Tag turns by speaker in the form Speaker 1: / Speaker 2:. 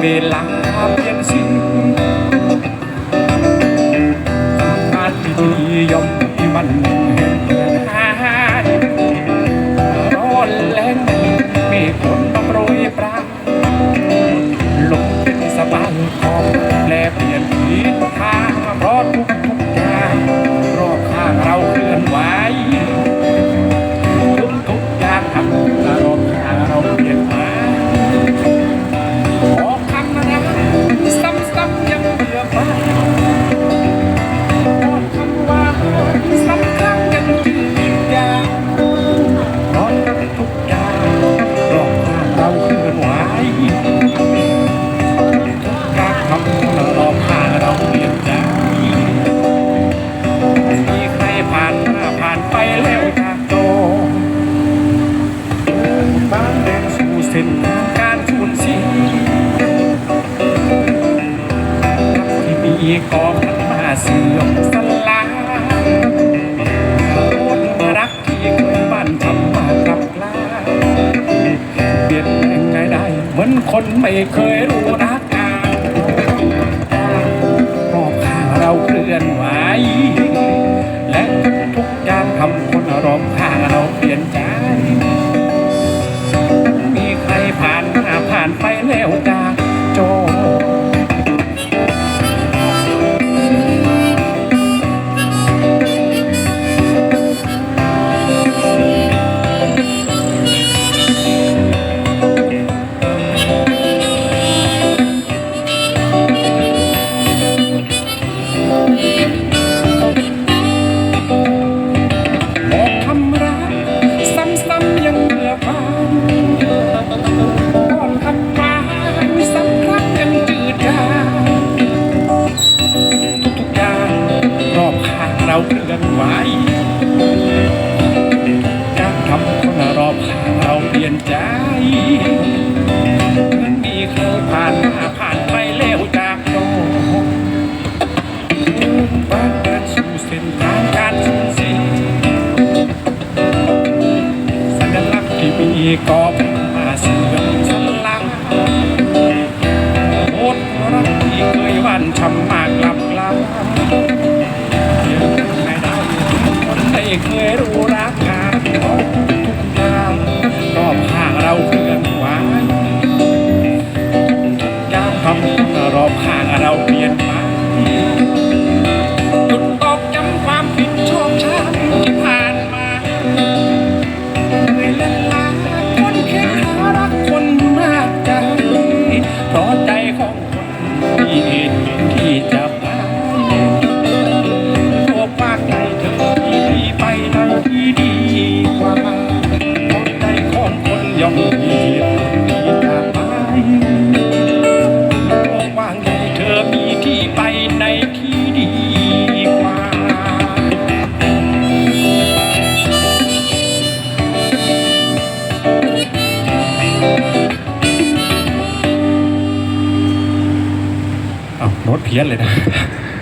Speaker 1: เวลาเปลี่ยนสิ้นงานที่ดีย่อมมีมัน การสูญเสียที่มีกองทัพมาเสื่อมสลายคนรักที่เคยบ้านทำมากับกลาเปลี่ยนแปลงไงได้เหมือนคนไม่เคยรู้รักกันรอบข้างเราเคลื่อนไหวและทุกอย่างทำคนรอบข้างเรา เตือนไวการทำคนรอบข้างเราเปลี่ยนใจเหมันมีใครผ่านมาผ่านไปแล้วจากโลกบ้านเดินสู่เส้นทางการสูญเสียสัญลักษณ์ที่มีกอบ เคยรู้รักกันเราทุกอย่างรอบข้างเราเคลื่อนหวทุกอย่างทำรอบข้างเราเปลี่ยนไป อ้าวโน้ตเพี้ยนเลยนะ